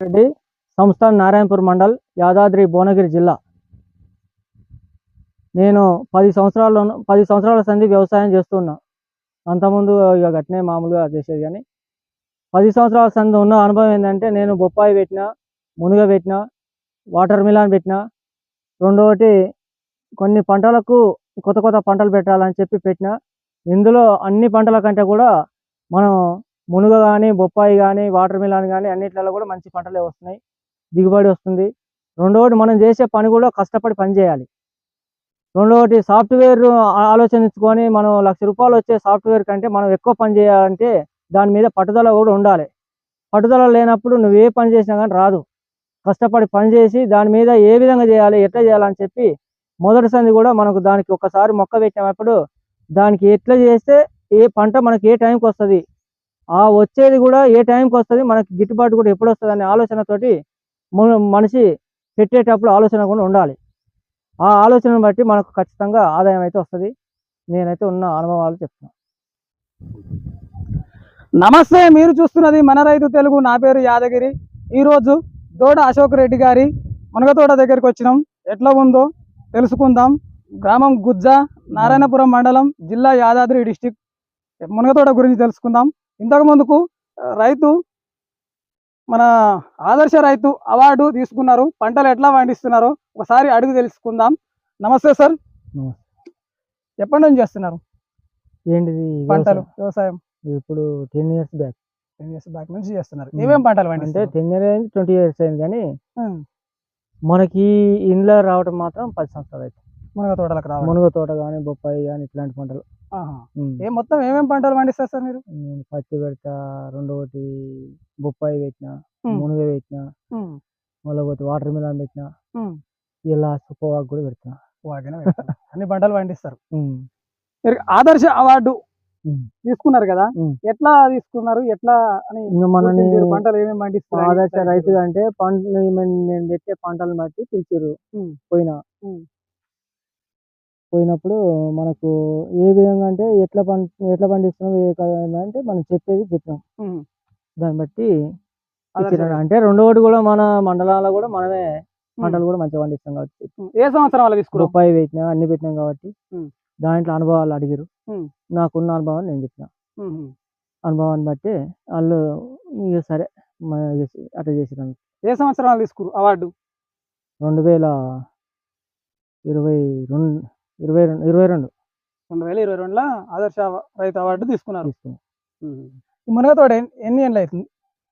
రెడ్డి సంస్థ నారాయణపూర్ మండల్ యాదాద్రి భువనగిరి జిల్లా. నేను పది సంవత్సరాల పది సంవత్సరాల సంధి వ్యవసాయం చేస్తున్నా. అంతకుముందు ఇక గట్నే మామూలుగా చేసేది కానీ పది సంవత్సరాల సంధి ఉన్న అనుభవం ఏంటంటే నేను బొప్పాయి పెట్టిన మునుగ పెట్టిన వాటర్ మిలాన్ పెట్టిన రెండోటి కొన్ని పంటలకు కొత్త కొత్త పంటలు పెట్టాలని చెప్పి పెట్టిన ఇందులో అన్ని పంటల కంటే కూడా మనం మునుగ కానీ బొప్పాయి కానీ వాటర్ మిలాన్ కానీ అన్నిట్లలో కూడా మంచి పంటలే వస్తున్నాయి. దిగుబడి వస్తుంది. రెండోటి మనం చేసే పని కూడా కష్టపడి పని చేయాలి. రెండోటి సాఫ్ట్వేర్ ఆలోచించుకొని మనం లక్ష రూపాయలు వచ్చే సాఫ్ట్వేర్ కంటే మనం ఎక్కువ పని చేయాలంటే దాని మీద పట్టుదల కూడా ఉండాలి. పట్టుదల లేనప్పుడు నువ్వు ఏ పని చేసినా కానీ రాదు. కష్టపడి పని చేసి దాని మీద ఏ విధంగా చేయాలి ఎట్లా చేయాలని చెప్పి మొదటి సంది కూడా మనకు దానికి ఒకసారి మొక్క పెట్టినప్పుడు దానికి ఎట్లా చేస్తే ఏ పంట మనకి ఏ టైంకి వస్తుంది ఆ వచ్చేది కూడా ఏ టైంకి వస్తుంది? మనకి గిట్టుబాటు కూడా ఎప్పుడు వస్తుంది అనే ఆలోచనతోటి మనిషి పెట్టేటప్పుడు ఆలోచన కూడా ఉండాలి. ఆ ఆలోచనను బట్టి మనకు ఖచ్చితంగా ఆదాయం అయితే వస్తుంది. నేనైతే ఉన్న అనుభవాలు చెప్తాను నమస్తే మీరు చూస్తున్నది మన రైతు తెలుగు. నా పేరు యాదగిరి. ఈరోజు దోడ అశోక్ రెడ్డి గారి మునగతోట దగ్గరికి వచ్చినాం. ఎట్లా ఉందో తెలుసుకుందాం. గ్రామం గుజ్జ నారాయణపురం మండలం జిల్లా యాదాద్రి డిస్టిక్. మునగతోట గురించి తెలుసుకుందాం. ఇంతకు ముందుకు రైతు మన ఆదర్శ రైతు అవార్డు తీసుకున్నారు. పంటలు ఎట్లా పండిస్తున్నారో ఒకసారి అడుగు తెలుసుకుందాం. నమస్తే సార్. నమస్తే. ఎప్పటి నుంచి చేస్తున్నారు? ఏంటిది పంటలు వ్యవసాయం? ఇప్పుడు ten years back. Ten years back నుంచి చేస్తున్నారు. ఉమ్. ఏమేం పంటలు అంటే టెన్ ఇయర్ అయింది ట్వంటీ ఇయర్స్ అయింది కానీ. మనకి ఇంట్లో రావడం మాత్రం పది సంవత్సరాలు అయితే మునగ తోటలకు రావాలి మునుగ తోట కానీ బొప్పాయి కానీ ఇట్లాంటి పంటలు. ఏ మొత్తం ఏమేం పంటలు పండిస్తారు సార్ మీరు నేను పత్తి పెడతా రెండవది బొప్పాయి పెట్టిన. మునుగ పెట్టిన. మళ్ళీ ఒకటి వాటర్ మిలాన్ పెట్టిన. ఇలా సుపోవాకు కూడా పెడతారు. అన్ని పంటలు పండిస్తారు. మీరు ఆదర్శ అవార్డు. తీసుకున్నారు కదా. ఎట్లా తీసుకున్నారు ఎట్లా అని మనని గుర్తించారు? పంటలు ఏమేమి పండిస్తారు ఆదర్శ రైతు అంటే పంట నేను పెట్టే పంటలను బట్టి పిలిచారు. పోయినా. పోయినప్పుడు మనకు ఏ విధంగా అంటే ఎట్లా పం ఎట్లా పండిస్తున్నాం ఏ కాదు అంటే మనం చెప్పేది చెప్పినాం. దాన్ని బట్టి. అంటే రెండోటి కూడా మన మండలాల్లో కూడా మనమే పంటలు కూడా మంచిగా పండిస్తాం కాబట్టి. ఏ సంవత్సరం వాళ్ళు రూపాయి పెట్టినా అన్ని పెట్టినాం కాబట్టి ఉమ్. దాంట్లో అనుభవాలు అడిగారు ఉమ్. నాకున్న అనుభవాన్ని నేను చెప్పిన. అనుభవాన్ని బట్టి వాళ్ళు ఇక సరే మన చేసి- అట్లా చేసినాను ఏ సంవత్సరం వాళ్ళు తీసుకురు అవార్డు రెండు వేల ఇరవై రెండు ఇరవై రెండు ఇరవై రెండు. రెండు వేల ఇరవై రెండులో ఆదర్శ రైతు అవార్డు తీసుకున్నారు. ఈ మునగ తోట ఎన్ని- ఏళ్ళు అవుతుంది?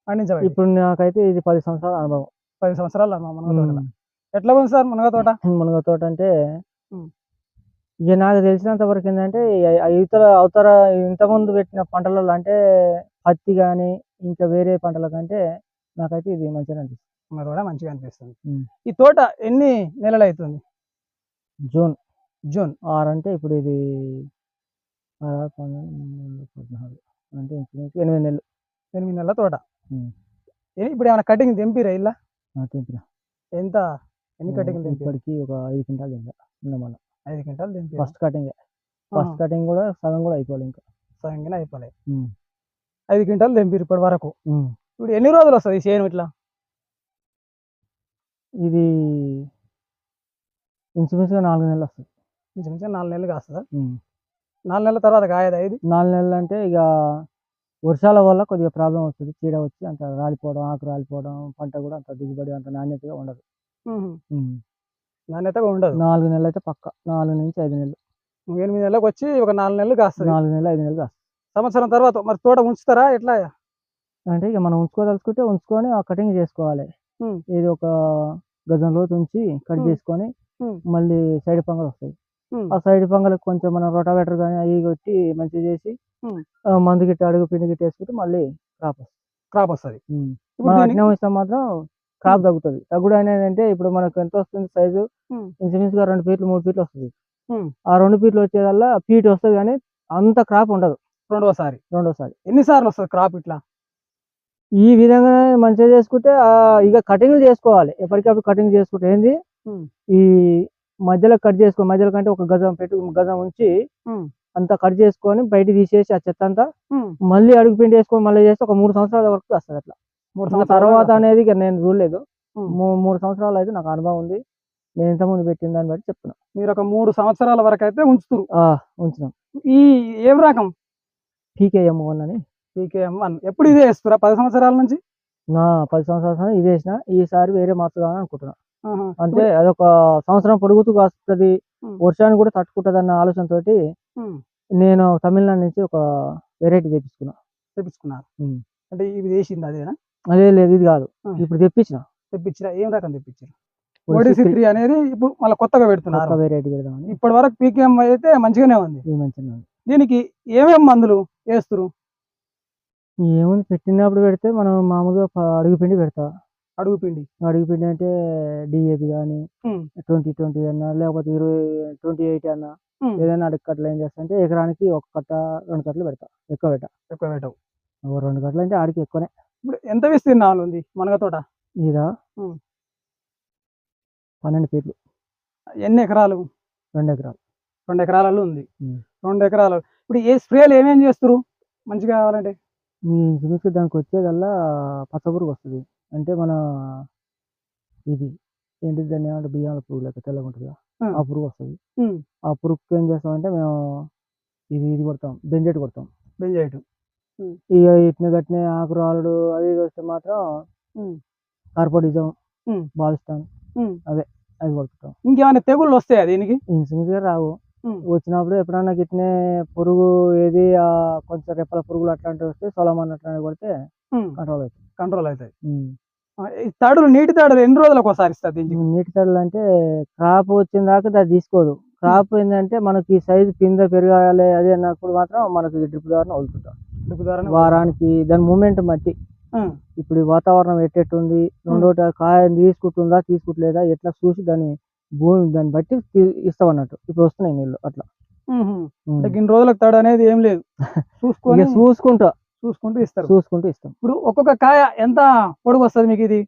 పండించబడి? ఇప్పుడు నాకైతే ఇది పది సంవత్సరాల అనుభవం. పది సంవత్సరాలు మా మునగ ఎట్లా ఉంది సార్ మునగ తోట? మునగ తోట అంటే. ఇక నాకు తెలిసినంత వరకు ఏంటంటే ఇతర అవతర ఇంతకుముందు పెట్టిన పంటలలో అంటే పత్తి కానీ ఇంకా వేరే పంటల కంటే నాకైతే ఇది మంచిగా అనిపిస్తుంది. తోట మంచిగా అనిపిస్తుంది. ఈ తోట ఎన్ని నెలలు అవుతుంది? జూన్. జూన్ ఆరు అంటే ఇప్పుడు ఇది పద్నాలుగు అంటే ఇంచుమించు ఎనిమిది నెలలు ఎనిమిది నెలల తోట. ఇప్పుడు ఏమైనా కటింగ్ తెంపిరా ఇలా ఆ తెంపిన ఎంత? ఎన్ని కటింగ్ తెంపి ఇప్పటికి ఒక ఐదు క్వింటాలు నిన్న మొన్న ఐదు క్వింటాలు తెంపి ఫస్ట్ కటింగ్. ఫస్ట్ కటింగ్ కూడా సగం కూడా అయిపోవాలి ఇంకా. సగంగా అయిపోలే. ఉమ్. ఐదు క్వింటాలు తెంపిరు ఇప్పటి వరకు. ఇప్పుడు ఎన్ని రోజులు వస్తుంది చేను ఇట్లా? ఇది ఇంచుమించుగా నాలుగు నెలలు వస్తుంది. ఇంచుమించు నాలుగు నెలలు కాస్తుందా. నాలుగు నెలల తర్వాత కాయదా ఇది నాలుగు నెలలు అంటే ఇక వర్షాల వల్ల కొద్దిగా ప్రాబ్లం వస్తుంది చీడ వచ్చి అంత రాలిపోవడం ఆకు రాలిపోవడం పంట కూడా అంత దిగుబడి అంత నాణ్యతగా ఉండదు. నాణ్యతగా ఉండదు నాలుగు నెలలు అయితే పక్క నాలుగు నుంచి ఐదు నెలలు ఎనిమిది నెలలకు వచ్చి ఒక నాలుగు నెలలు కాస్తుంది నాలుగు నెలలు ఐదు నెలలు కాస్తుంది సంవత్సరం తర్వాత మరి తోట ఉంచుతారా ఎట్లా అంటే ఇక మనం ఉంచుకోదలుచుకుంటే ఉంచుకొని ఆ కటింగ్ చేసుకోవాలి. ఇది ఒక గజం లోతు ఉంచి కట్. చేసుకొని. మళ్ళీ సైడ్ పంగలు వస్తాయి. ఆ సైడ్ పంగలకు కొంచెం మనం రొటావేటర్ కానీ అవి కొట్టి మంచిగా చేసి మందు గిట్ట అడుగు పిండి గిట్ట వేసుకుంటే మళ్ళీ క్రాప్ వస్తుంది. క్రాప్ వస్తుంది. అట్నే ఉంచితే మాత్రం క్రాప్ తగ్గుతుంది. తగ్గుడు అనేది అంటే ఇప్పుడు మనకు ఎంత వస్తుంది సైజు. ఇంచుమించుగా రెండు ఫీట్లు మూడు ఫీట్లు వస్తుంది. ఆ రెండు ఫీట్లు వచ్చేదల్లా ఫీట్ వస్తుంది కానీ అంత క్రాప్ ఉండదు. రెండోసారి. రెండోసారి. ఎన్నిసార్లు వస్తుంది క్రాప్ ఇట్లా? ఈ విధంగా మంచిగా చేసుకుంటే ఇక కటింగ్ చేసుకోవాలి. ఎప్పటికప్పుడు కటింగ్ చేసుకుంటే ఏంది. ఈ మధ్యలో కట్ చేసుకో మధ్యలో కంటే ఒక గజం పెట్టి గజం ఉంచి. అంతా కట్ చేసుకొని బయట తీసేసి ఆ చెత్త అంతా. మళ్ళీ అడుగు పిండి వేసుకొని మళ్ళీ చేస్తే ఒక మూడు సంవత్సరాల వరకు వస్తుంది అట్లా. మూడు సంవత్సరాలు తర్వాత అనేది నేను చూడలేదు. మూడు సంవత్సరాలు అయితే నాకు అనుభవం ఉంది. నేను ఇంతకుముందు పెట్టిన దాన్ని బట్టి చెప్తున్నా. మీరు ఒక మూడు సంవత్సరాల వరకు అయితే ఉంచుతురు ఆ, ఉంచినాం. ఈ ఏం రకం? పీకేఎం వన్ అని. PKM one. ఎప్పుడు ఇదే వేస్తురా? పది సంవత్సరాల నుంచి? నా పది సంవత్సరాల ఇది వేసిన. ఈసారి వేరే మార్చుదామని అనుకుంటున్నా. ఆహా. అంటే అదొక సంవత్సరం పొడుగుతూ కాస్తుంది. వర్షాన్ని కూడా తట్టుకుంటుంది అన్న ఆలోచనతోటి. నేను తమిళనాడు నుంచి ఒక వెరైటీ తెప్పించుకున్నా. తెప్పించుకున్నారు. అంటే ఇవి వేసింది అదేనా? అదే లేదు ఇది కాదు. ఇప్పుడు తెప్పించిన. తెప్పించిన ఏం రకం తెప్పించారు త్రీ- అనేది ఇప్పుడు మళ్ళీ కొత్తగా కొత్త పెడుతున్నారు వెరైటీ పెడదామని. ఇప్పటి వరకు పీకేఎం అయితే మంచిగానే ఉంది. ఇది మంచిగా ఉంది. దీనికి ఏమేం మందులు వేస్తురు ఏముంది పెట్టినప్పుడు పెడితే మనం మామూలుగా అడుగు పిండి పెడతా. అడుగు పిండి. అడుగు పిండి అంటే డిఏపి కానీ. ట్వంటీ ట్వంటీ అన్నా లేకపోతే ఇరవై ట్వంటీ ఎయిట్ అన్నా. ఏదైనా అడుగు కట్టలు ఏం చేస్తా అంటే ఎకరానికి ఒక కట్ట రెండు కట్టలు పెడతా ఎక్కువ పెట్టా. ఎక్కువ పెట్టవు. ఓ రెండు కట్టలు అంటే ఆడికి ఎక్కువనే. ఇప్పుడు ఎంత విస్తీర్ణాలు ఉంది మునగ తోట? ఇదా. పన్నెండు ఫీట్లు. ఎన్ని ఎకరాలు? రెండు ఎకరాలు. రెండు ఎకరాలలో ఉంది. రెండు ఎకరాలు. ఇప్పుడు ఏ స్ప్రేలు ఏమేం చేస్తారు మంచిగా కావాలంటే. మీ ఇంచుమించు దానికి వచ్చేదల్లా పచ్చపురుగు వస్తుంది. అంటే మన ఇది ఏంటి దాన్ని ఏమంటే బియ్యాల పురుగు లెక్క తెల్లగా ఉంటుంది కదా, ఆ. పురుగు వస్తుంది. ఆ పురుగుకి ఏం చేస్తామంటే మేము ఇది ఇది కొడతాం బెంజెట్ కొడతాం బెంజైట్ ఇక ఇట్ని గట్టిన ఆకు రాలుడు అది ఇది వస్తే మాత్రం. కార్పోడిజం. బాలిస్తాన్ ఉమ్. అవి కొడుతుంటాం ఇంకేమైనా తెగుళ్ళు వస్తాయా దీనికి ఇన్సుమిగా రావు. వచ్చినప్పుడు ఎప్పుడన్నా గిట్నే పురుగు ఏది ఆ కొంచెం రెప్పల పురుగులు అట్లాంటివి వస్తే సొలమన్ అట్లాంటివి కొడితే. కంట్రోల్ అవుతుంది కంట్రోల్ అవుతాయి తడులు నీటి తడులు ఎన్ని రోజులకు ఒకసారి ఇస్తారు దీనికి? నీటి తడులు అంటే క్రాప్ వచ్చిన దాకా అది తీసుకోదు. క్రాప్ ఏంటంటే మనకి సైజు కింద పెరగాలి అది అన్నప్పుడు మాత్రం మనకి డ్రిప్ ద్వారా వదులుతుంటాం. డ్రిప్ ద్వారానే వారానికి దాని మూమెంట్ బట్టి. ఉమ్. ఇప్పుడు ఈ వాతావరణం ఎట్టెట్టుంది రెండోట కాయ తీసుకుంటుందా తీసుకుంటలేదా ఎట్లా చూసి దాన్ని భూమి దాన్ని బట్టి ఇస్తాం అన్నట్టు ఇప్పుడు వస్తున్నాయి నీళ్ళు అట్లా. ఇన్ని రోజులకు తడు అనేది ఏం లేదు. చూసుకుంటా. చూసుకుంటూ ఇస్తారు. చూసుకుంటూ ఇస్తాం. ఇప్పుడు ఒక్కొక్క కాయ ఎంత పొడుగు వస్తుంది మీకు ఇది?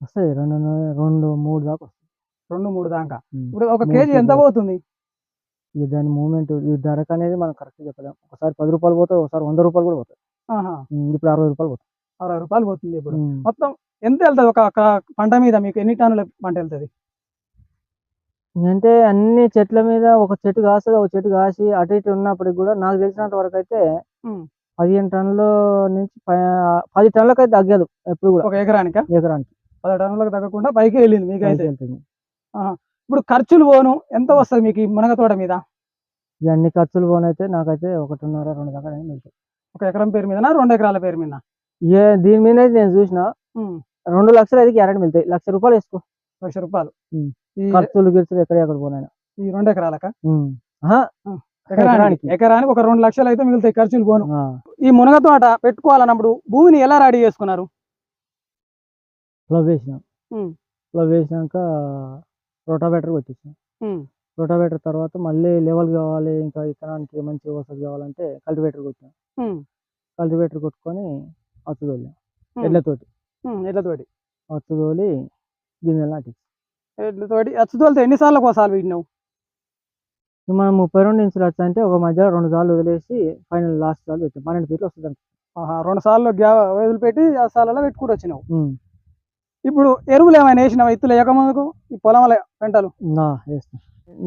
వస్తాయి. రెండు రెండు మూడు దాకా వస్తాయి. రెండు మూడు దాకా. ఇప్పుడు ఒక కేజీ ఎంత. పోతుంది? ఇక దాని మూమెంట్ ఈ ధరకు అనేది మనం కరెక్ట్ చెప్పలేం. ఒకసారి పది రూపాయలు పోతాయి ఒకసారి వంద రూపాయలు కూడా పోతాయి. ఇప్పుడు అరవై రూపాయలు పోతాయి. అరవై రూపాయలు పోతుంది ఇప్పుడు. మొత్తం ఎంత వెళ్తుంది ఒక పంట మీద మీకు? ఎన్ని టన్నుల పంట వెళ్తుంది? అంటే అన్ని చెట్ల మీద ఒక చెట్టు కాస్తుంది. ఒక చెట్టు కాసి అటు ఇటు ఉన్నప్పటికి కూడా నాకు తెలిసినంత వరకు అయితే. పదిహేను టన్నుల నుంచి పది టన్నులకు అయితే తగ్గదు ఎప్పుడు కూడా. ఒక ఎకరానిక? ఎకరానికి. పది టన్నులకు తగ్గకుండా పైకి వెళ్ళింది మీకు అయితే వెళ్తుంది ఇప్పుడు ఖర్చులు పోను ఎంత వస్తుంది మీకు ఈ మునగ తోట మీద? ఇక అన్ని ఖర్చులు పోనైతే నాకైతే ఒకటిన్నర రెండు మిగులుతాయి ఒక ఎకరం పేరు మీదనా రెండు ఎకరాల పేరు మీద ఏ దీని మీద అయితే నేను చూసిన రెండు లక్షలు అయితే గ్యారెంటీ మిగులుతాయి. లక్ష రూపాయలు వేసుకో. లక్ష రూపాయలు. ఖర్చులు గిర్చులు ఎక్కడ ఎక్కడ పోనైనా. ఈ రెండు ఎకరాలక? ఎకరానికి. ఒక రెండు లక్షలు అయితే మిగులుతాయి ఖర్చులు పోను. ఈ మునగ తోట పెట్టుకోవాలన్నప్పుడు భూమిని ఎలా రెడీ చేసుకున్నారు? ప్లవ్ వేసినాం. ప్లవ్ వేసినాక రోటావేటర్ ఉమ్. రోటావేటర్ తర్వాత మళ్ళీ లెవెల్ కావాలి ఇంకా విత్తనానికి మంచి వసతి కావాలంటే కల్టివేటర్ కొట్టాం ఉమ్. కల్టివేటర్ కొట్టుకొని అచ్చు తోలాం ఉమ్. ఎడ్లతోటి. ఎడ్లతోటి. అచ్చు తోలి గింజలు నాటించాం ఎడ్లతోటి అచ్చుతోలితే ఎన్నిసార్లు ఒకసారి వీటినావు ఇక మనం ముప్పై రెండు ఇంచులు వచ్చా అంటే ఒక మధ్య రెండు సార్లు వదిలేసి ఫైనల్ లాస్ట్ సార్లు పెట్టాం. పన్నెండు ఫీట్లు వస్తుంది రెండు సార్లు గ్యా వదిలిపెట్టి ఆ సార్లలో పెట్టుకుంటూ వచ్చినావు. ఇప్పుడు ఎరువులు ఏమైనా వేసినావా? ఇత్తులు వేయకముందుకు ఈ పొలంలో పెంటలు?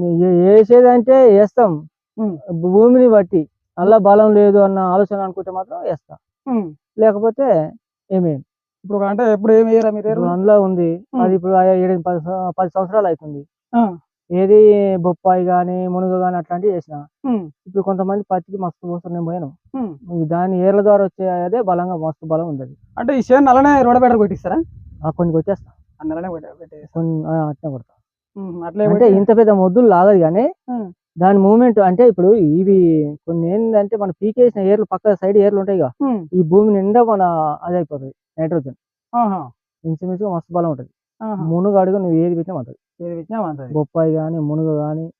ఏ- వేసేదంటే వేస్తాం. భూమిని బట్టి. అలా బలం లేదు అన్న ఆలోచన అనుకుంటే మాత్రం వేస్తాం. లేకపోతే ఏమేం? ఇప్పుడు అంటే ఎప్పుడు ఏమి అందులో ఉంది. అది ఇప్పుడు ఏడు పది పది సంవత్సరాలు అవుతుంది. ఏది బొప్పాయి కానీ మునుగ కానీ అట్లాంటివి ఉమ్. ఇప్పుడు కొంతమంది పత్తికి మస్తు పోస్తారు నేను పోయాను దాని ఏర్ల ద్వారా వచ్చే అదే బలంగా మస్తు బలం ఉంది అంటే ఈ చేను అలానే రోడబెటర్ కొట్టిస్తారా ఆ కొన్ని కొట్టేస్తా పెట్టేస్తా కొన్ని ఆ, అట్నే కొడతా అట్లే అంటే ఇంత పెద్ద మొద్దులు లాగదు కానీ. దాని మూమెంట్ అంటే ఇప్పుడు ఇవి కొన్ని ఏంటంటే మన పీకేసిన ఏర్లు పక్క సైడ్ ఏర్లు ఉంటాయి. ఈ భూమి నిండా మన అది అయిపోతుంది నైట్రోజన్ ఆహా. ఇంచుమించుగా మస్తు బలం ఉంటుంది. మునుగ అడుగు నువ్వు ఏది పెట్టినా ఉంటుంది ఏది పెట్టినా మంచిది. బొప్పాయి కానీ మునుగ కానీ.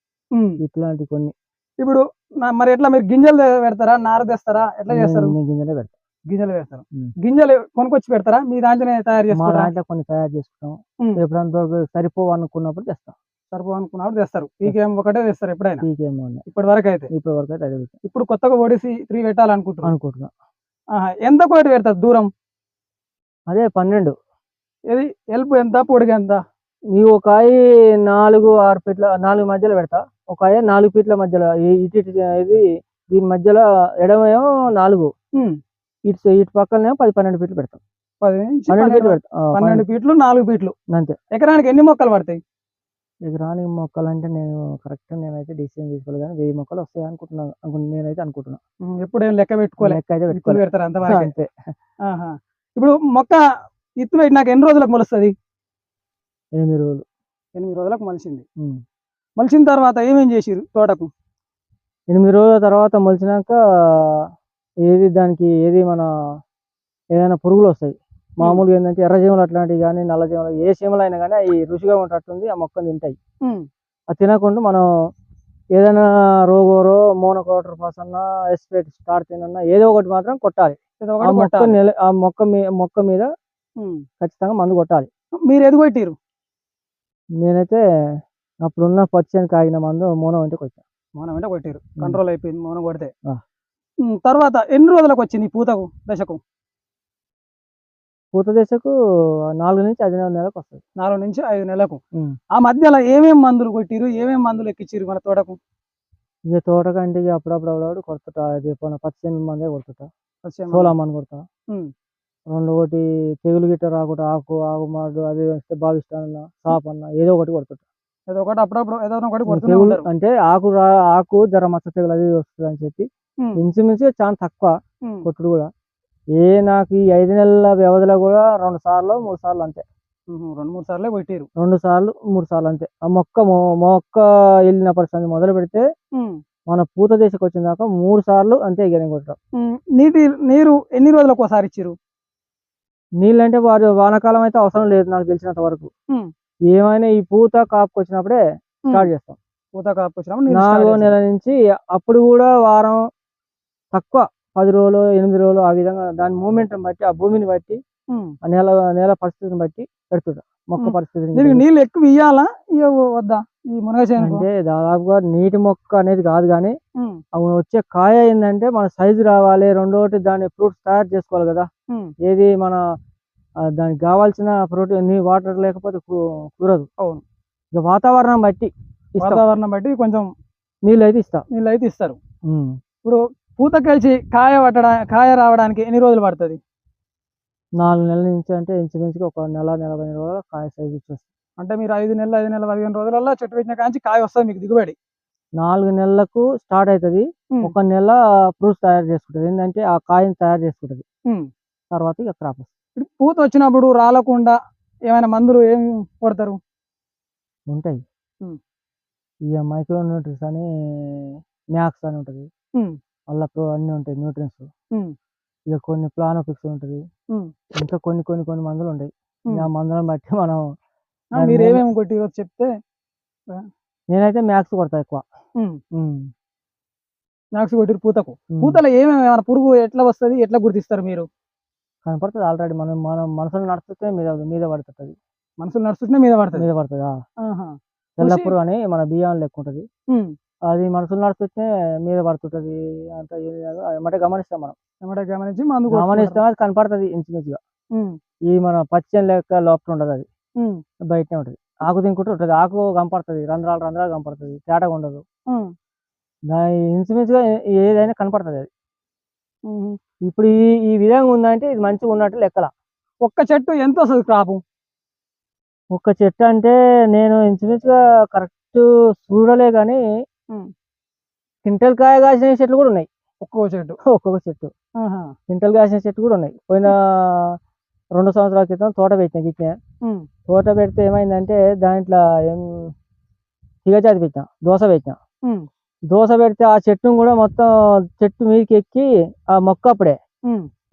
ఇట్లాంటి కొన్ని. ఇప్పుడు మరి ఎట్లా మీరు గింజలు పెడతారా? నార తెస్తారా? ఎట్లా చేస్తారు? గింజలే పెడతా. గింజలు పెడతారు. గింజలు కొనుక్కొచ్చి పెడతారా? మీ దాంట్లోనే తయారు మా చేసుకుంటారా? దాంట్లో కొన్ని తయారు చేసుకుంటాం. దొరక- సరిపోవు అనుకున్నప్పుడు తెస్తాం. సరిపో అనుకున్నప్పుడు తెస్తారు. పీకేఎం ఒకటే తెస్తారు ఎప్పుడైనా. ఉన్నాయి ఇప్పటి వరకు అయితే ఇప్పటి వరకు అయితే అదే ఇప్పుడు కొత్తగా ఓడిసి త్రీ పెట్టాలనుకుంటున్నాను అనుకుంటున్నా. ఎంత కోటి పెడతారు దూరం? అదే పన్నెండు. ఇది ఎల్పు ఎంత? పొడిగి ఎంత? ఈ ఒక నాలుగు ఆరు ఫీట్ల నాలుగు మధ్యలో పెడతా. ఒక కాయ నాలుగు ఫీట్ల మధ్యలో. ఇటు ఇటు ఇది దీని మధ్యలో ఎడమేమో నాలుగు. ఇటు ఇటు పక్కనే పది పన్నెండు ఫీట్లు పెడతాం. పన్నెండు ఫీట్లు పెడతాం. పన్నెండు ఫీట్లు నాలుగు ఫీట్లు. అంతే. ఎకరానికి ఎన్ని మొక్కలు పడతాయి? ఎకరానికి మొక్కలు అంటే నేను కరెక్ట్ నేనైతే డిసిజన్ తీసుకోలేదు కానీ వెయ్యి మొక్కలు వస్తాయి అనుకుంటున్నాను అనుకు నేనైతే అనుకుంటున్నాను ఉమ్, ఎప్పుడేం లెక్క పెట్టుకోలే. లెక్క అయితే పెట్టుకోలేదు పెడతారు అంతవరకు అంతే. ఇప్పుడు మొక్క ఇత్తు పెట్టినాక ఎన్ని రోజులకు మొలుస్తుంది? ఎనిమిది రోజులు. ఎనిమిది రోజులకు మొలిచింది. ఉమ్. మొలిచిన తర్వాత ఏమేం చేసిరు తోటకు? ఎనిమిది రోజుల తర్వాత మొలిచినాక ఏది దానికి ఏది మన ఏదైనా పురుగులు వస్తాయి. మామూలుగా ఏంటంటే ఎర్రజీమలు అట్లాంటివి కానీ నల్లజీమలు ఏ చీమలు అయినా కానీ అవి రుచిగా ఉంటట్టుంది ఆ మొక్కను తింటాయి. అది తినకుండా మనం ఏదైనా రోగోరో మోనోకోటర్ పసన్న ఎస్పేట్ స్టార్ తినన్నా ఏదో ఒకటి మాత్రం కొట్టాలి. ఆ మొక్క మీద. ఖచ్చితంగా మందు కొట్టాలి. మీరు ఎది కొట్టిరు నేనైతే అప్పుడున్న పచ్చని కాగిన మందు మోనో ఇంటికి వచ్చాను మౌనం అంటే కొట్టిరు కంట్రోల్ అయిపోయింది మౌనం కొడితే. తర్వాత ఎన్ని రోజులకు వచ్చింది పూతకు దశకు? పూత దశకు నాలుగు నుంచి ఐదు నెలలకు వస్తుంది. నాలుగు నుంచి ఐదు నెలలకు. ఉమ్. ఆ మధ్యలో ఏమేం మందులు కొట్టిరు ఏమేం మందులు ఎక్కించిరు మన తోటకు? ఇక తోటకంటికి అప్పుడప్పుడు అప్పుడప్పుడు కొడుతుంటా. అది పచ్చని మందే కొడుతుంటా. వచ్చే మందు. కొడతా. రెండు ఒకటి తెగులు గిట్ట రాకుండా ఆకు ఆకు మాడు అది వస్తే భావిస్తానన్నా సాప్ అన్న ఏదో ఒకటి కొడుతుంటా ఏదో ఒకటి అప్పుడప్పుడు ఏదో ఒకటి తెగులు అంటే ఆకు రా ఆకు జర మచ్చ తెగులు అది వస్తుంది అని చెప్పి ఇంచుమించుగా చాలా తక్కువ కొట్టుడు కూడా. ఏ నాకు ఈ ఐదు నెలల వ్యవధిలో కూడా రెండు సార్లు మూడు సార్లు అంతే. రెండు మూడు సార్లే కొట్టిరు. రెండు సార్లు మూడు సార్లు అంతే. ఆ మొక్క మొక్క వెళ్ళినప్పటి సంది మొదలు పెడితే మన పూత దశకు వచ్చిన దాకా మూడు సార్లు అంతే ఇక కొట్టడం. నీటి నీరు ఎన్ని రోజులకు ఒకసారి ఇచ్చిరు నీళ్ళు అంటే వారు వానాకాలం అయితే అవసరం లేదు నాకు తెలిసినంత వరకు. ఏమైనా ఈ పూత కాపుకి వచ్చినప్పుడే స్టార్ట్ చేస్తాం. పూత కాపు వచ్చినప్పుడు నాలుగో. నెల నుంచి అప్పుడు కూడా వారం తక్కువ పది రోజులు ఎనిమిది రోజులు ఆ విధంగా దాని మూమెంట్ బట్టి ఆ భూమిని బట్టి ఆ నేల నేల పరిస్థితిని బట్టి పెడుతుంటా మొక్క దీనికి బట్టి. నీళ్ళు ఎక్కువ ఇయ్యాలా? ఇయ్య వద్దా? ఈ అంటే దాదాపుగా నీటి మొక్క అనేది కాదు కానీ ఉమ్, అవి వచ్చే కాయ ఏంటంటే మన సైజు రావాలి రెండోటి దాని ఫ్రూట్స్ తయారు చేసుకోవాలి కదా. ఏది మన దానికి కావాల్సిన ప్రోటీన్ వాటర్ లేకపోతే కుదరదు. అవును. ఇక వాతావరణం బట్టి వాతావరణం బట్టి కొంచెం నీళ్ళు అయితే ఇస్తాం. నీళ్ళు అయితే ఇస్తారు. ఇప్పుడు పూత కలిసి కాయ పట్టడా కాయ రావడానికి ఎన్ని రోజులు పడుతుంది? నాలుగు నెలల నుంచి అంటే ఇంచుమించుగా ఒక నెల నలభై రోజుల కాయ సైజు వచ్చేస్తుంది అంటే మీరు ఐదు నెలలు ఐదు నెలల పదిహేను రోజులలో చెట్టు పెట్టిన కాంచి కాయ వస్తుంది మీకు దిగుబడి. నాలుగు నెలలకు స్టార్ట్ అవుతుంది ఒక నెల ఫ్రూట్స్ తయారు చేసుకుంటుంది. ఏంటంటే ఆ కాయని తయారు చేసుకుంటుంది. తర్వాత ఇక క్రాప్ ఇప్పుడు పూత వచ్చినప్పుడు రాలకుండా ఏమైనా మందులు ఏం కొడతారు ఉంటాయి. ఇక మైక్రో న్యూట్రిన్స్ అని మ్యాక్స్ అని ఉంటుంది. మళ్ళీ అన్ని ఉంటాయి న్యూట్రియన్స్ ఉమ్, ఇక కొన్ని ప్లానోఫిక్స్ ఉంటుంది. ఉమ్, ఇంకా కొన్ని కొన్ని కొన్ని మందులు ఉంటాయి. ఆ మందులను బట్టి మనం మీరు ఏమేమి కొట్టిరో చెప్తే నేనైతే మ్యాక్స్ కొడతా ఎక్కువ. నాక్స్ కొట్టిరు పూతకు. పూతలో ఏమేమి పురుగు ఎట్లా వస్తుంది ఎట్లా గుర్తిస్తారు మీరు? కనపడుతుంది ఆల్రెడీ. మనం మనం మనసులో నడుస్తుంటే మీద మీద పడుతుంది. మనుషులు నడుస్తుంటే మీద పడుతుంది. మీద పడుతుంది. తెల్లప్పుడు అని మన బియ్యం లెక్క ఉంటుంది. అది మనసులు నడుస్తుంటే మీద పడుతుంటది. అంత ఏది కాదు. ఎమ్మటే గమనిస్తాం మనం. ఎమ్మటే గమనించి మందు. గమనిస్తాం అది కనపడుతుంది ఇంచుమించుగా. ఉమ్, ఈ మన పచ్చని లెక్క లోపల ఉండదు అది. ఉమ్, బయటనే ఉంటుంది. ఆకు తింకుంటూ ఉంటుంది. ఆకు కనపడుతుంది. రంధ్రాలు రంధ్రాలు కనపడుతుంది. తేటగా ఉండదు. ఉమ్, దాని ఇంచుమించుగా ఏ- ఏదైనా కనపడుతుంది అది. ఉమ్. ఇప్పుడు ఈ ఈ విధంగా ఉందంటే ఇది మంచిగా ఉన్నట్టు లెక్కల. ఒక్క చెట్టు ఎంత వస్తుంది క్రాపు? ఒక్క చెట్టు అంటే నేను ఇంచుమించుగా కరెక్ట్ చూడలే కానీ. క్వింటల్ కాయ కాసిన చెట్లు కూడా ఉన్నాయి. ఒక్కో చెట్టు. ఒక్కొక్క చెట్టు. క్వింటల్ కాసిన చెట్టు కూడా ఉన్నాయి. పోయిన రెండు సంవత్సరాల క్రితం తోట పెట్టిన గిట్టిన తోట పెడితే ఏమైందంటే దాంట్లో ఏం తీగజాతి పెట్టిన దోశ పెట్టిన. ఉమ్, దోశ పెడితే ఆ చెట్టును కూడా మొత్తం చెట్టు మీదకి ఎక్కి ఆ మొక్క అప్పుడే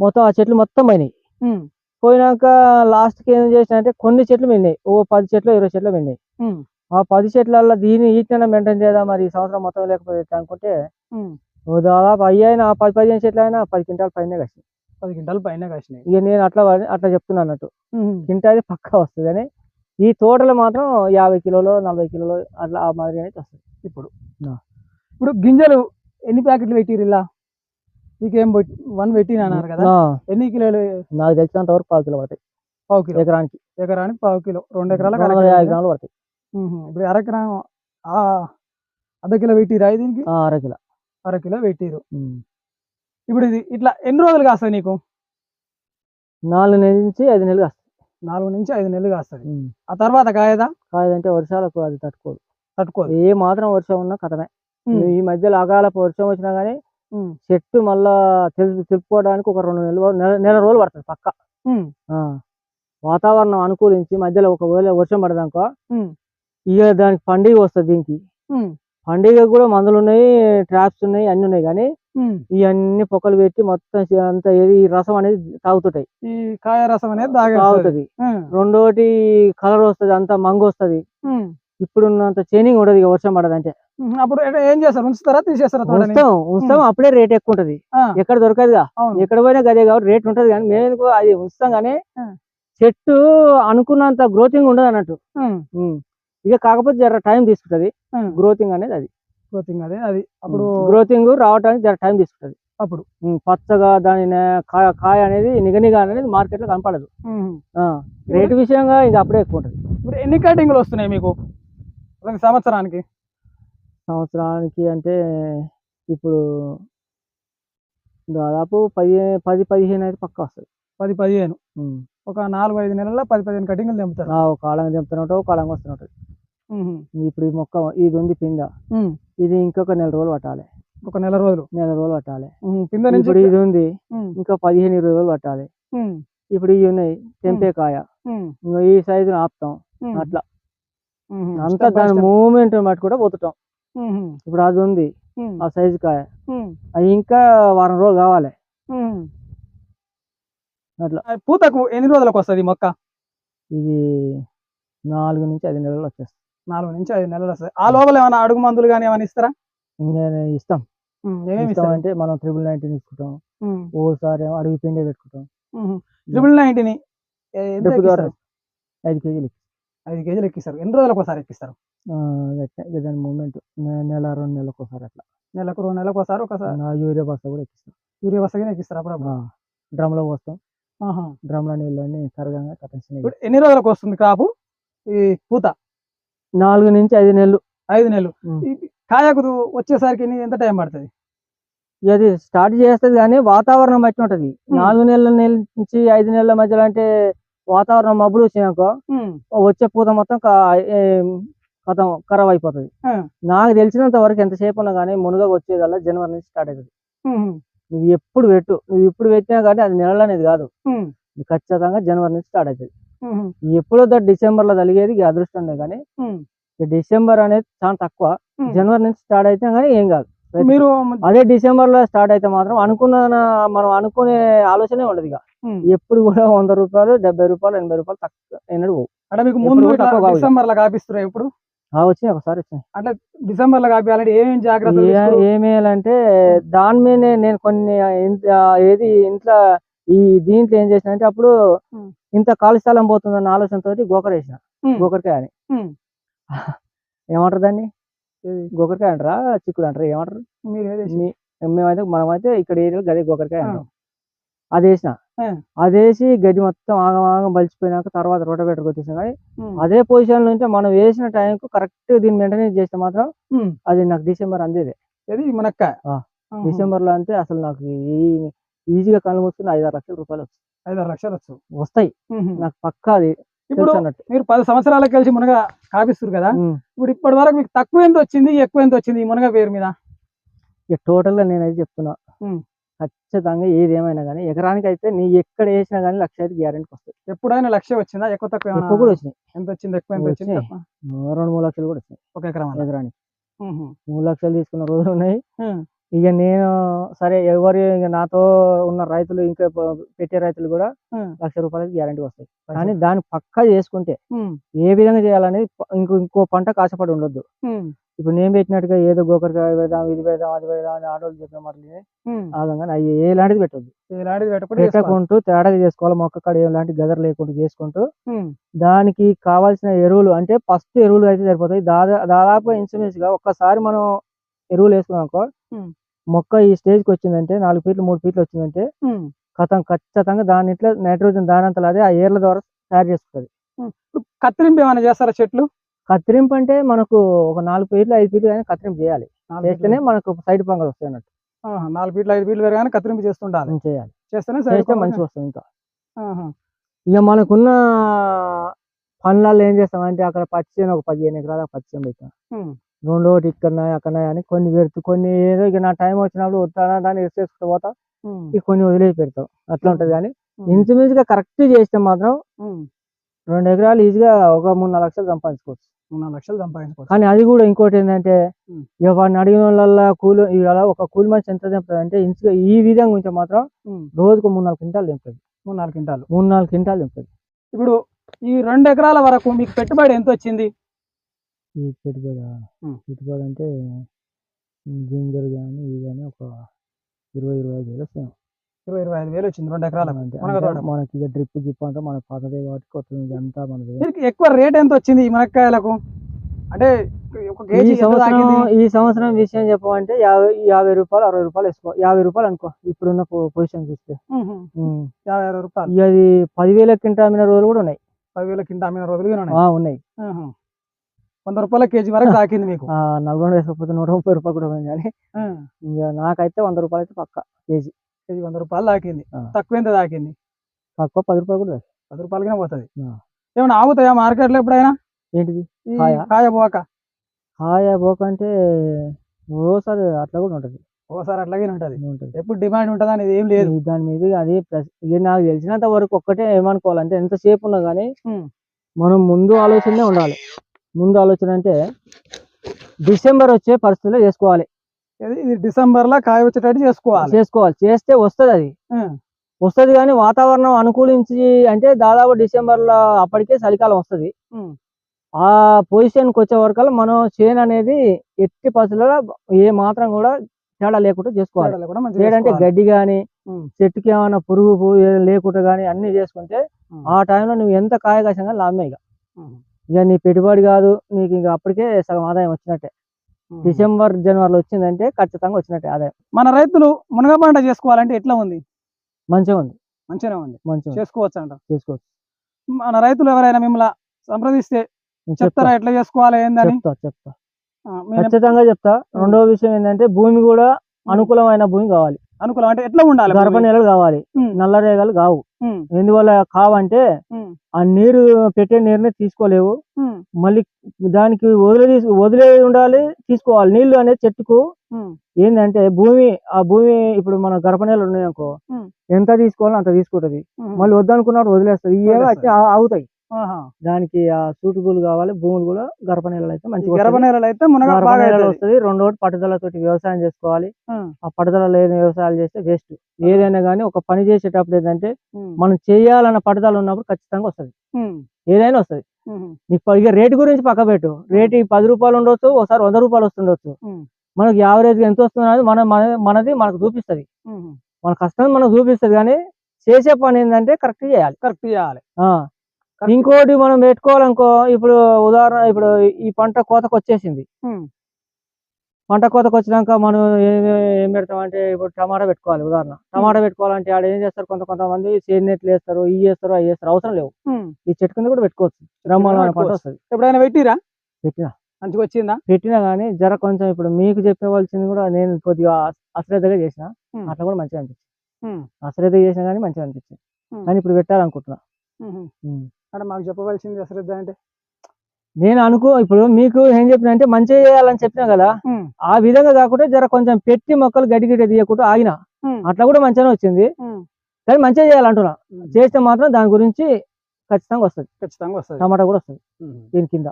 మొత్తం ఆ చెట్లు మొత్తం పోయినాయి. పోయినాక లాస్ట్కి ఏం చేసిన అంటే కొన్ని చెట్లు మిగిలినాయి. ఓ పది చెట్లు ఇరవై చెట్లు ఉమ్, ఆ పది చెట్లలో దీన్ని ఈటైనా మెయింటైన్ చేద్దాం మరి ఈ సంవత్సరం మొత్తం లేకపోతే అనుకుంటే దాదాపు అయ్యాయినా పది పదిహేను చెట్లు అయినా పది క్వింటాల పైన కాసి పది క్వింటాలు పైన కాసినాయి. ఇక నేను అట్లా అట్లా చెప్తున్నా అన్నట్టు. క్వింటాది పక్కా వస్తుంది కానీ ఈ తోటలో మాత్రం యాభై కిలోలు నలభై కిలోలు అట్లా ఆ మాదిరి అయితే వస్తుంది. ఇప్పుడు. ఇప్పుడు గింజలు ఎన్ని ప్యాకెట్లు పెట్టిరు ఇలా? నీకేం వన్ పెట్టిన అన్నారు కదా? ఎన్ని కిలోలు? నాకు తెలిసినంత వరకు పావు కిలో పడతాయి. పావు కిలో. ఎకరానికి. ఎకరానికి పావు కిలో. రెండు ఎకరాలకు కిలో యాభై? గ్రాములు పడతాయి. ఇప్పుడు అరెకరం ఆ అర్ధ కిలో పెట్టిరా దీనికి? ఆ, అర కిలో. అర కిలో పెట్టిరు. ఇప్పుడు ఇది ఇట్లా ఎన్ని రోజులు కాస్తుంది నీకు? నాలుగు నెలల నుంచి ఐదు నెలలు కాస్తాయి నాలుగు నుంచి ఐదు నెలలు కాస్తుంది. ఆ తర్వాత కాయదా? కాదంటే వర్షాలకు అది తట్టుకోదు. తట్టుకోదు. ఏ మాత్రం వర్షం ఉన్నా కథమే. ఈ మధ్యలో అకాలపు వర్షం వచ్చినా కానీ. చెట్టు మళ్ళా తెలుపు తెలుపుకోవడానికి ఒక రెండు నెలలు నెల రోజులు పడుతుంది పక్క. వాతావరణం అనుకూలించి మధ్యలో ఒకవేళ వర్షం పడదాక. ఇక దానికి పండుగ వస్తుంది దీనికి. పండుగ కూడా మందులు ఉన్నాయి ట్రాప్స్ ఉన్నాయి అన్ని ఉన్నాయి కానీ. ఇవన్నీ పొక్కలు పెట్టి మొత్తం అంత ఏది రసం అనేది తాగుతుంటాయి. ఈ కాయ రసం అనేది తాగుతుంది. రెండోటి కలర్ వస్తుంది అంత మంగు వస్తుంది. ఇప్పుడున్నంత చేనింగ్ ఉండదు ఇక వర్షం పడదంటే. అప్పుడు ఏ- చేస్తారు? ఉంచుతారా? తీసేస్తారా ఉంచుతాం ఉంచుతాం అప్పుడే రేట్ ఎక్కువ ఉంటది. ఎక్కడ దొరకదుగా? ఎక్కడ పోయినా గదే కాబట్టి రేట్ ఉంటది కానీ మేము అది ఉంచుతాం కానీ. చెట్టు అనుకున్నంత గ్రోతింగ్ ఉండదు అన్నట్టు. ఇక కాకపోతే జర టైం తీసుకుంటది. గ్రోతింగ్ అనేది అది. గ్రోతింగ్ అదే అది అప్పుడు గ్రోతింగ్ రావడానికి జర టైం తీసుకుంటది. అప్పుడు. పచ్చగా దాని కాయ కాయ అనేది నిగనిగా అనేది మార్కెట్లో కనపడదు రేటు విషయంగా ఇది అప్పుడే ఎక్కువ ఉంటది. ఇప్పుడు ఎన్ని కటింగ్లు వస్తున్నాయి మీకు? సంవత్సరానికి? సంవత్సరానికి అంటే ఇప్పుడు దాదాపు పది పది పదిహేను అయితే పక్క వస్తుంది. పది పదిహేను. ఒక నాలుగు ఐదు నెలల్లో పది పదిహేను కటింగ్లు తెంపుతారు. ఒక కాలంగా తెంపుతున్నట్టు ఒక కాలంగా వస్తున్నట్టు. ఇప్పుడు ఈ మొక్క ఇది ఉంది పింద. ఇది ఇంకొక నెల రోజులు పట్టాలి. ఒక నెల రోజులు. నెల రోజులు పట్టాలి. నుంచి ఇప్పుడు ఇది ఉంది. ఇంకా పదిహేను ఇరవై రోజులు పట్టాలి. ఇప్పుడు ఇవి ఉన్నాయి తెంపే కాయ. ఈ సైజుని ఆపుతాం. అట్లా. అంతా దాని. మూమెంట్ బట్టి కూడా పోతుంటాం. ఇప్పుడు అది ఉంది. ఆ సైజు కాయ. అది ఇంకా వారం రోజులు కావాలి. అట్లా. పూతకు ఎన్ని రోజులకు వస్తుంది మొక్క? ఇది నాలుగు నుంచి ఐదు నెలలు వచ్చేస్తుంది. నాలుగు నుంచి ఐదు నెలలు వస్తాయి. ఆ లోపల ఏమైనా అడుగు మందులు కానీ ఏమైనా ఇస్తారా? నేను ఇస్తాం. ఇస్తాం అంటే మనం ట్రిపుల్ నైన్టీన్ తీసుకుంటాం. ఉమ్. ఓసారి అడుగు పిండే పెట్టుకుంటాం. ట్రిపుల్ నైన్టీని? ఐదు కేజీలు ఐదు కేజీలు ఎక్కిస్తారు. ఎన్ని రోజులకు ఒకసారి ఎక్కిస్తారు? దాని మూమెంట్ నెల రెండు నెలలకు ఒకసారి అట్లా. నెలకు రెండు నెలలకు ఒకసారి ఒకసారి. యూరియా బస్తా కూడా ఎక్కిస్తాం. యూరియా వస్తగానే ఎక్కిస్తారు అప్పుడప్పుడు? డ్రమ్లో పోస్తాం. డ్రమ్లో నీళ్ళని కరగంగా కట్టేసినాయి ఇప్పుడు ఎన్ని రోజులకు వస్తుంది క్రాపు? ఈ పూత? నాలుగు నుంచి ఐదు నెలలు. ఐదు నెలలు. కాయకు వచ్చేసరికి ఎంత టైం పడుతుంది? అది స్టార్ట్ చేస్తుంది కానీ వాతావరణం బట్టి ఉంటది. నాలుగు నెలల నెల నుంచి ఐదు నెలల మధ్యలో అంటే వాతావరణం మబ్బులు వచ్చినాక వచ్చే పూత మొత్తం కథం ఖరాబ్ అయిపోతుంది. నాకు తెలిసినంత వరకు ఎంతసేపు ఉన్నా కానీ మునుగ వచ్చేదల్లా జనవరి నుంచి స్టార్ట్ అవుతుంది నువ్వు ఎప్పుడు పెట్టు. నువ్వు ఇప్పుడు పెట్టినా కానీ అది నెలలు అనేది కాదు. ఖచ్చితంగా జనవరి నుంచి స్టార్ట్ అవుతుంది ఎప్పుడో డిసెంబర్లో తలిగేది అదృష్టం కానీ డిసెంబర్ అనేది చాలా తక్కువ. జనవరి నుంచి స్టార్ట్ అయితే కానీ ఏం కాదు. మీరు అదే డిసెంబర్లో స్టార్ట్ అయితే మాత్రం అనుకున్న మనం అనుకునే ఆలోచనే ఉండదు ఇక. ఎప్పుడు కూడా వంద రూపాయలు డెబ్బై రూపాయలు ఎనభై రూపాయలు తక్కువ పోవు. అంటే మీకు ముందు. డిసెంబర్లో కాపిస్తారు ఎప్పుడు వచ్చినాయి ఒకసారి వచ్చినాయి. డిసెంబర్లో కాపియాలంటే ఏమేమి జాగ్రత్తలు తీసుకో- ఏమేయాలంటే దాని మీదనే నేను కొన్ని ఏది ఇంట్లో ఈ దీంట్లో ఏం చేసిన అంటే అప్పుడు. ఇంత ఖాళీ స్థలం పోతుందన్న ఆలోచనతోటి గోకర వేసిన ఉమ్. గోకరకాయ అని. ఏమంటారు దాన్ని? గోకరకాయ అంటారా చిక్కుడు అంటారా ఏమంటారు మేమైతే మనమైతే ఇక్కడ ఏరియాలో గదే గోకరకాయ. అంటాం అది వేసిన. అది వేసి గడ్డి మొత్తం ఆగం ఆగం బలిసిపోయినాక తర్వాత రోటబెటర్ వచ్చేసిన కానీ. అదే పొజిషన్ నుంచి మనం వేసిన టైంకు కరెక్ట్ దీన్ని మెయింటెనెన్స్ చేస్తే మాత్రం. అది నాకు డిసెంబర్ అందేదే. ఆహా. డిసెంబర్లో అంటే అసలు నాకు ఈ- ఈజీగా కళ్ళు మూసుకుని ఐదు ఆరు లక్షల రూపాయలు వస్తాయి. ఐదారు లక్షలు వచ్చు వస్తాయి. నాకు పక్కా అది ఇప్పుడు మీరు పది సంవత్సరాలకు కలిసి మునగ కాపిస్తారు కదా. ఇప్పుడు ఇప్పటి వరకు మీకు తక్కువ ఎంత వచ్చింది ఎక్కువ ఎంత వచ్చింది ఈ మునగ పేరు మీద ఇక టోటల్గా నేనైతే చెప్తున్నా. ఖచ్చితంగా ఏది ఏమైనా కానీ ఎకరానికి అయితే నీ ఎక్కడ వేసినా కానీ లక్ష అయితే గ్యారెంటీ వస్తాయి ఎప్పుడైనా లక్ష్యం వచ్చిందా ఎక్కువ తక్కువ? ఎక్కువ కూడా వచ్చినాయి ఎంత వచ్చింది ఎక్కువ ఎంత వచ్చింది? రెండు మూడు లక్షలు కూడా వచ్చినాయి ఒక ఎకరం. ఎకరానికి. మూడు లక్షలు తీసుకున్న రోజులు ఉన్నాయి. ఇక నేను సరే ఎవరు ఇక నాతో ఉన్న రైతులు ఇంకా పెట్టే రైతులు కూడా. లక్ష రూపాయలకి గ్యారెంటీ వస్తాయి కానీ దాన్ని పక్కా చేసుకుంటే. ఏ విధంగా చేయాలనేది ఇంకో ఇంకో పంటకు ఆశపడి ఉండొద్దు. ఇప్పుడు నేను పెట్టినట్టుగా ఏదో గోకరకాయ పెడదాం ఇది పెడదాం అది పెడదాం అని ఆటోలు చెప్పిన మాటలు. ఆగంగానే అవి ఎలాంటిది పెట్టొద్దు. పెట్టకుంటూ తేడాగా చేసుకోవాలి మొక్క కాడ ఎలాంటి గదర్ లేకుండా చేసుకుంటూ. దానికి కావాల్సిన ఎరువులు అంటే ఫస్ట్ ఎరువులు అయితే సరిపోతాయి దాదా దాదాపు ఇన్సూరెన్స్గా ఒక్కసారి మనం ఎరువులు వేసుకున్నాకో ఉమ్. మొక్క ఈ స్టేజ్కి వచ్చిందంటే నాలుగు ఫీట్లు మూడు ఫీట్లు వచ్చిందంటే. కథం ఖచ్చితంగా దాని ఇట్లా నైట్రోజన్ దానంతలో అదే ఆ ఏర్ల ద్వారా తయారు చేసుకుంటుంది ఇప్పుడు కత్తిరింపు ఏమైనా చేస్తారా చెట్లు? కత్తిరింపు అంటే మనకు ఒక నాలుగు ఫీట్లు ఐదు ఫీట్లు కానీ కత్తిరింపు చేయాలి. చేస్తేనే. మనకు సైడ్ పంగలు వస్తాయి అన్నట్టు. నాలుగు ఫీట్లు ఐదు ఫీట్లు పెరగానే కత్తిరింపు చేస్తుండాలి. చేయాలి. చేస్తేనే చేస్తే మంచిగా వస్తుంది ఇంకా. ఇక మనకున్న పనులలో ఏం చేస్తామంటే అక్కడ పచ్చి చేను ఒక పదిహేను ఎకరాల పచ్చి చేను పెట్టాం. రెండు ఒకటి ఇక్కడ అక్కడ అని కొన్ని పెడుతూ కొన్ని ఏదో ఇక నా టైం వచ్చినప్పుడు వస్తానా దాన్ని రెస్ట్ చేసుకుంటూ పోతా. ఇక కొన్ని వదిలేసి పెడతాం అట్లా ఉంటది కానీ. ఇంచుమించుగా కరెక్ట్ చేస్తే మాత్రం. రెండు ఎకరాలు ఈజీగా ఒక మూడు నాలుగు లక్షలు సంపాదించుకోవచ్చు. మూడు నాలుగు లక్షలు సంపాదించుకోవచ్చు. కానీ అది కూడా ఇంకోటి ఏంటంటే వాడిని అడిగిన వాళ్ళ కూలి ఇవాళ ఒక కూలి మనిషి ఎంత తెంపుతుంది అంటే ఇంచుగా ఈ విధంగా ఉంటే మాత్రం. రోజుకు మూడు నాలుగు క్వింటాలు తెంపుతుంది మూడు నాలుగు క్వింటాలు. మూడు నాలుగు క్వింటాలు తెంపుతుంది ఇప్పుడు ఈ రెండు ఎకరాల వరకు మీకు పెట్టుబడి ఎంత వచ్చింది? ఈ పెట్టుబడి. పెట్టుబడి అంటే గింజలు కానీ ఇవి కానీ ఒక ఇరవై ఇరవై ఐదు వేలు వస్తాయి. ఇరవై ఇరవై ఐదు వేలు వచ్చింది రెండు ఎకరాలకు. అంతే. మనకి ఇక డ్రిప్ గిప్ అంతా మనకు పాతదే కాబట్టి కొత్త అంతా మనది. మీకు ఎక్కువ రేట్ ఎంత వచ్చింది ఈ మునక్కాయలకు? అంటే ఈ సంవత్సరం ఈ సంవత్సరం విషయం చెప్పమంటే యాభై యాభై రూపాయలు అరవై రూపాయలు వేసుకో యాభై రూపాయలు అనుకో ఇప్పుడున్న పొజిషన్ చూస్తే. యాభై అరవై రూపాయలు. ఇక అది పదివేల కింట అమ్మిన రోజులు కూడా ఉన్నాయి. పదివేల కింద అమ్మిన రోజులు ఉన్నాయి. వంద రూపాయల కేజీ వరకు తాకింది మీకు. నల్గొండ వేసుకోకపోతే నూట ముప్పై రూపాయలు కూడా కానీ. ఇక నాకైతే వంద రూపాయలు అయితే పక్క కేజీ. కేజీ వంద రూపాయలు తాకింది. తక్కువ ఎంత తాకింది తక్కువ పది రూపాయలు కూడా. పది రూపాయలకే పోతుంది. ఏమైనా ఆగుతాయా మార్కెట్లో ఎప్పుడైనా? ఏంటిది? కాయ? కాయ పోక హాయ్ బోక అంటే ఓసారి అట్లా కూడా ఉంటుంది. ఒకసారి అట్లాగే ఉంటది. ఉంటుంది. ఎప్పుడు డిమాండ్ ఉంటుంది అనేది ఏం లేదు. దాని మీద అది నాకు తెలిసినంత వరకు ఒక్కటే ఏమనుకోవాలంటే ఎంతసేపు ఉన్నా కానీ. మనం ముందు ఆలోచనే ఉండాలి. ముందు ఆలోచన అంటే డిసెంబర్ వచ్చే పరిస్థితిలో చేసుకోవాలి ఇది- డిసెంబర్లో కాయ వచ్చేటట్టు చేసుకోవాలి చేసుకోవాలి చేస్తే వస్తుంది అది. వస్తుంది కానీ వాతావరణం అనుకూలించి అంటే దాదాపు డిసెంబర్లో అప్పటికే చలికాలం వస్తుంది. ఆ పొజిషన్కి వచ్చే వరకల్లా మనం చేను అనేది ఎట్టి పరిస్థితుల్లో ఏ మాత్రం కూడా తేడా లేకుండా చేసుకోవాలి చేసుకోవాలి. గడ్డి కానీ. చెట్టుకి ఏమైనా పురుగు లేకుండా కానీ అన్ని చేసుకుంటే. ఆ టైంలో నువ్వు ఎంత కాయ కాసంగా లాభమే ఇక. ఇక నీ పెట్టుబడి కాదు నీకు ఇక అప్పటికే సగం ఆదాయం వచ్చినట్టే. డిసెంబర్ జనవరిలో వచ్చిందంటే ఖచ్చితంగా వచ్చినట్టే ఆదాయం. మన రైతులు మునగ పంట చేసుకోవాలంటే ఎట్లా ఉంది? మంచిగా ఉంది. మంచిగానే ఉంది. మంచిగా. చేసుకోవచ్చు అంట చేసుకోవచ్చు. మన రైతులు ఎవరైనా మిమ్మల్ని సంప్రదిస్తే చెప్తారా? ఎట్లా చేసుకోవాలి ఏందని? చెప్తా చెప్తా. ఖచ్చితంగా చెప్తా. రెండవ విషయం ఏంటంటే భూమి కూడా అనుకూలమైన భూమి కావాలి. అనుకూలం అంటే ఎట్లా ఉండాలి గర్భ? నెలలు కావాలి. నల్ల రేగలు కావు. ఎందువల్ల కావంటే. ఆ నీరు పెట్టే నీరుని తీసుకోలేవు. మళ్ళీ దానికి వదిలే వదిలే ఉండాలి తీసుకోవాలి నీళ్ళు అనేది చెట్టుకు. ఏంటంటే భూమి ఆ భూమి ఇప్పుడు మన గర్భనేలు ఉన్నాయి అనుకో ఉమ్. ఎంత తీసుకోవాలో అంత తీసుకుంటది. మళ్ళీ వద్దనుకున్నప్పుడు వదిలేస్తుంది ఇవి ఆగుతాయి. దానికి ఆ సూటబుల్ కావాలి భూములు కూడా గర్భనేలలు అయితే ఈ మంచిగా గర్భ. నేలలు అయితే గర్భనేలలు అవుతుంది వస్తుంది రెండోటి పట్టుదలతోటి వ్యవసాయం చేసుకోవాలి. ఆ పట్టుదల లేని వ్యవసాయాలు చేస్తే వేస్ట్ ఏదైనా కానీ ఒక పని చేసేటప్పుడు ఏంటంటే. మనం చేయాలన్న పట్టుదల ఉన్నప్పుడు ఖచ్చితంగా వస్తుంది. ఏదైనా వస్తుంది. నీకు ఇక రేటు గురించి పక్క పెట్టు రేటు ఈ పది రూపాయలు ఉండొచ్చు ఒకసారి వంద రూపాయలు వస్తుండొచ్చు. మనకి యావరేజ్ ఎంత వస్తుంది అనేది మన మన- మనది మనకు చూపిస్తుంది. మన కష్టం మనకు చూపిస్తుంది కానీ చేసే పని ఏంటంటే కరెక్ట్ చేయాలి కరెక్ట్ చేయాలి. ఇంకోటి మనం పెట్టుకోవాలనుకో ఇప్పుడు ఉదాహరణ ఇప్పుడు ఈ పంట కోతకు వచ్చేసింది. పంట కోతకు వచ్చినాక మనం ఏం ఏం పెడతామంటే ఇప్పుడు టమాటా పెట్టుకోవాలి ఉదాహరణ. టమాటా పెట్టుకోవాలంటే ఆడ ఏం చేస్తారు? కొంత కొంతమంది సేడ్ నెట్లు వేస్తారు ఇవి చేస్తారు అవి చేస్తారు అవసరం లేవు. ఈ చెట్టు కింద కూడా పెట్టుకోవచ్చు. బ్రహ్మాండమైన పంట. వస్తుంది. ఎప్పుడైనా పెట్టిరా? పెట్టినా. మంచిగా వచ్చిందా? పెట్టినా కానీ జర కొంచెం ఇప్పుడు మీకు చెప్పవలసింది కూడా నేను కొద్దిగా అశ్రద్ధగా చేసిన. అట్లా కూడా మంచిగా అనిపించింది. అశ్రద్ధగా చేసినా కానీ మంచిగా అనిపించింది. కానీ ఇప్పుడు పెట్టాలనుకుంటున్నా. అంటే మాకు చెప్పవలసింది అశ్రద్ధ అంటే నేను అనుకో ఇప్పుడు మీకు ఏం చెప్పిన అంటే మంచిగా చేయాలని చెప్పినా కదా. ఆ విధంగా కాకుండా జర కొంచెం పెట్టి మొక్కలు గడ్డి గిడ్డ తీయకుండా ఆగిన. అట్లా కూడా మంచిగానే వచ్చింది. కానీ మంచిగా చేయాలంటున్నా. చేస్తే మాత్రం దాని గురించి ఖచ్చితంగా వస్తుంది ఖచ్చితంగా వస్తుంది టమాటా కూడా వస్తుంది. దీని కింద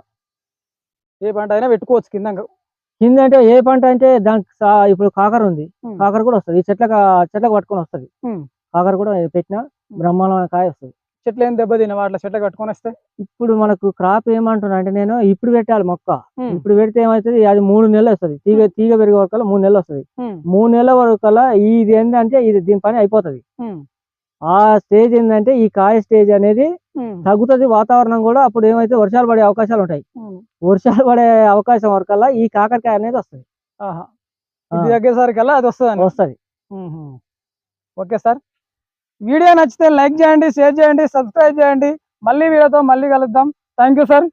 ఏ పంట అయినా పెట్టుకోవచ్చు కింద కింద అంటే ఏ పంట అంటే దానికి ఇప్పుడు కాకర ఉంది. కాకర కూడా వస్తుంది ఈ చెట్లకు చెట్లకు పట్టుకొని వస్తుంది. కాకర కూడా పెట్టినా బ్రహ్మాండమైన కాయ వస్తుంది చెట్లు ఏం దెబ్బతిన్న వాటిలో చెట్లు కట్టుకొని వస్తే? ఇప్పుడు మనకు క్రాప్ ఏమంటున్నా అంటే నేను ఇప్పుడు పెట్టాలి మొక్క. ఇప్పుడు పెడితే ఏమవుతుంది? అది మూడు నెలలు వస్తుంది. తీగ తీగ పెరిగే వరకు మూడు నెలలు వస్తుంది. మూడు నెలల వరకు ఇది ఏంటంటే ఇది దీని పని అయిపోతుంది. ఆ స్టేజ్ ఏంటంటే ఈ కాయ స్టేజ్ అనేది. తగ్గుతుంది వాతావరణం కూడా. అప్పుడు ఏమైతే వర్షాలు పడే అవకాశాలు ఉంటాయి. వర్షాలు పడే అవకాశం వరకల్లా ఈ కాకరకాయ అనేది వస్తుంది. ఆహా. ఇది తగ్గేసరికల్లా అది వస్తుంది. వస్తుంది ఓకే సార్. వీడియో నచ్చితే లైక్ చేయండి షేర్ చేయండి సబ్స్క్రైబ్ చేయండి. మళ్ళీ వీడియోతో మళ్ళీ కలుద్దాం. Thank you sir